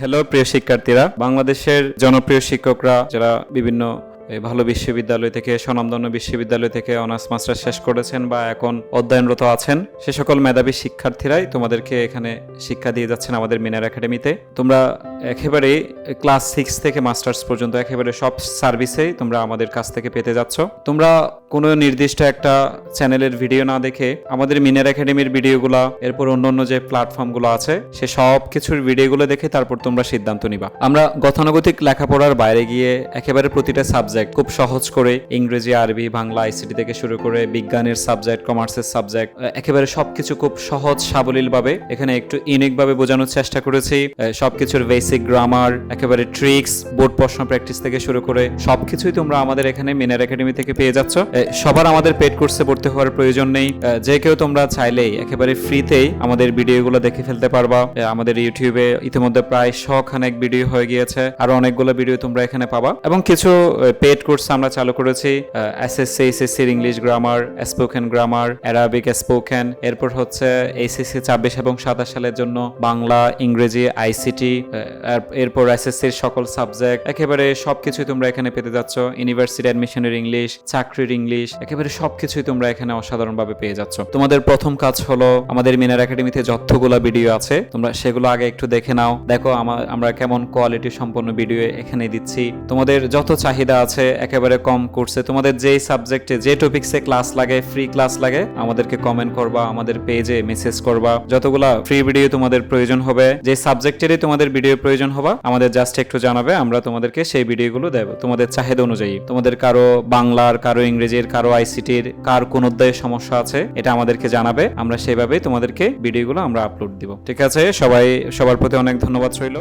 Hello প্রিয় শিক্ষার্থীরা। বাংলাদেশের জনপ্রিয় শিক্ষকরা যারা বিভিন্ন ভালো বিশ্ববিদ্যালয় থেকে, স্বনামধন্য বিশ্ববিদ্যালয় থেকে অনার্স মাস্টার শেষ করেছেন বা এখন অধ্যয়নরত আছেন, সে সকল মেধাবী শিক্ষার্থীরাই তোমাদেরকে এখানে শিক্ষা দিয়ে যাচ্ছেন আমাদের মিনার একাডেমিতে। তোমরা একেবারে ক্লাস সিক্স থেকে মাস্টার্স পর্যন্ত একেবারে সব সার্ভিসেই তোমরা আমাদের কাছ থেকে পেতে যাচ্ছ। তোমরা কোনো নির্দিষ্ট একটা চ্যানেলের ভিডিও না দেখে আমাদের মিনার একাডেমির ভিডিওগুলো, এরপর অন্য অন্য যে প্ল্যাটফর্মগুলো আছে, সে সব কিছুর ভিডিওগুলো দেখে তারপর তোমরা সিদ্ধান্ত নিবা। আমরা গতানুগতিক লেখাপড়ার বাইরে গিয়ে একেবারে প্রতিটা সাবজেক্ট খুব সহজ করে ইংরেজি, আরবি, বাংলা, আইসিটি থেকে শুরু করে বিজ্ঞানের সাবজেক্ট, কমার্সের সাবজেক্ট একেবারে সবকিছু খুব সহজ সাবলীলভাবে এখানে একটু ইউনিক ভাবে বোঝানোর চেষ্টা করেছি। সবকিছুর বেসিক গ্রামার একেবারে ট্রিক্স বোর্ড প্রশ্ন প্র্যাকটিস থেকে শুরু করে সবকিছুই তোমরা আমাদের এখানে মিনার একাডেমি থেকে পেয়ে যাচ্ছ। সবার আমাদের পেড কোর্সে ভর্তি হওয়ার প্রয়োজন নেই। যে কেউ তোমরা চাইলেই একেবারে ফ্রিতেই আমাদের ভিডিওগুলো দেখে ফেলতে পারবা। আমাদের ইউটিউবে ইতিমধ্যে প্রায় শখানেক ভিডিও হয়ে গিয়েছে। আরও অনেকগুলো ভিডিও তোমরা এখানে পাবা। এবং কিছু পেড কোর্স আমরা চালু করেছি। এসএসসি এসএসসির English grammar spoken grammar Arabic spoken এরপর হচ্ছে এইচএসসি ছাব্বিশ এবং সাতাশ সালের জন্য বাংলা, ইংরেজি আইসিটি এরপর এসএসসির সকল সাবজেক্ট একেবারে সবকিছু তোমরা এখানে পেতে যাচ্ছ। ইউনিভার্সিটি অ্যাডমিশনের ইংলিশ চাকরির ইংলিশ একেবারে সবকিছুই তোমরা এখানে অসাধারণভাবে পেয়ে যাচ্ছ। তোমাদের প্রথম কাজ হলো আমাদের মিনার একাডেমিতে যতগুলো ভিডিও আছে, তোমরা সেগুলো আগে একটু দেখে নাও। দেখো আমরা কেমন কোয়ালিটি সম্পন্ন ভিডিও এখানে দিচ্ছি। তোমাদের যত চাহিদা আছে, একেবারে কম কোর্সে তোমাদের যেই সাবজেক্টে যে টপিক্সে ক্লাস লাগে ফ্রি ক্লাস লাগে, আমাদেরকে কমেন্ট করবা, আমাদের পেজে মেসেজ করবা। যতগুলা ফ্রি ভিডিও তোমাদের প্রয়োজন হবে, যে সাবজেক্টেরই তোমাদের ভিডিও প্রয়োজন হবে, আমাদের জাস্ট একটু জানাবে, আমরা তোমাদেরকে সেই ভিডিওগুলো দেব। তোমাদের চাহিদা অনুযায়ী। তোমাদের কারও বাংলার, কারও ইংরেজির কারও আইসিটির কার কোন অধ্যায়ে সমস্যা আছে, এটা আমাদেরকে জানাবে। আমরা সেভাবে তোমাদেরকে ভিডিওগুলো আমরা আপলোড দিব। ঠিক আছে? সবাই, সবার প্রতি অনেক ধন্যবাদ রইল।